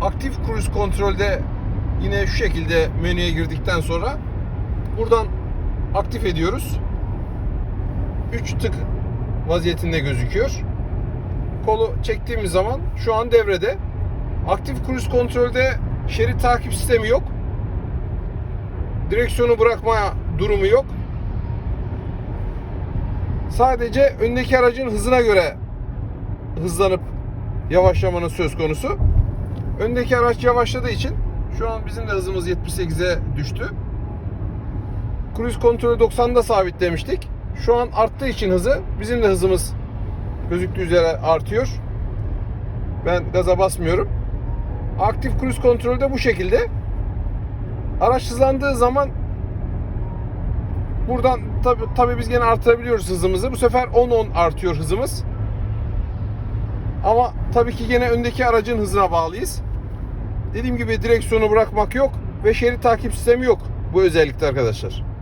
aktif cruise kontrolde yine şu şekilde menüye girdikten sonra buradan aktif ediyoruz. 3 tık vaziyetinde gözüküyor. Kolu çektiğimiz zaman şu an devrede. Aktif cruise kontrolde şerit takip sistemi yok. Direksiyonu bırakma durumu yok. Sadece öndeki aracın hızına göre hızlanıp yavaşlamanın söz konusu. Öndeki araç yavaşladığı için şu an bizim de hızımız 78'e düştü. Cruise kontrolü 90'da sabitlemiştik. Şu an arttığı için hızı bizim de hızımız gözüktüğü üzere artıyor. Ben gaza basmıyorum. Aktif cruise kontrolü de bu şekilde. Araç hızlandığı zaman buradan tabi tabi biz gene artırabiliyoruz hızımızı. Bu sefer 10-10 artıyor hızımız. Ama tabii ki gene öndeki aracın hızına bağlıyız. Dediğim gibi direksiyonu bırakmak yok ve şerit takip sistemi yok bu özellikte arkadaşlar.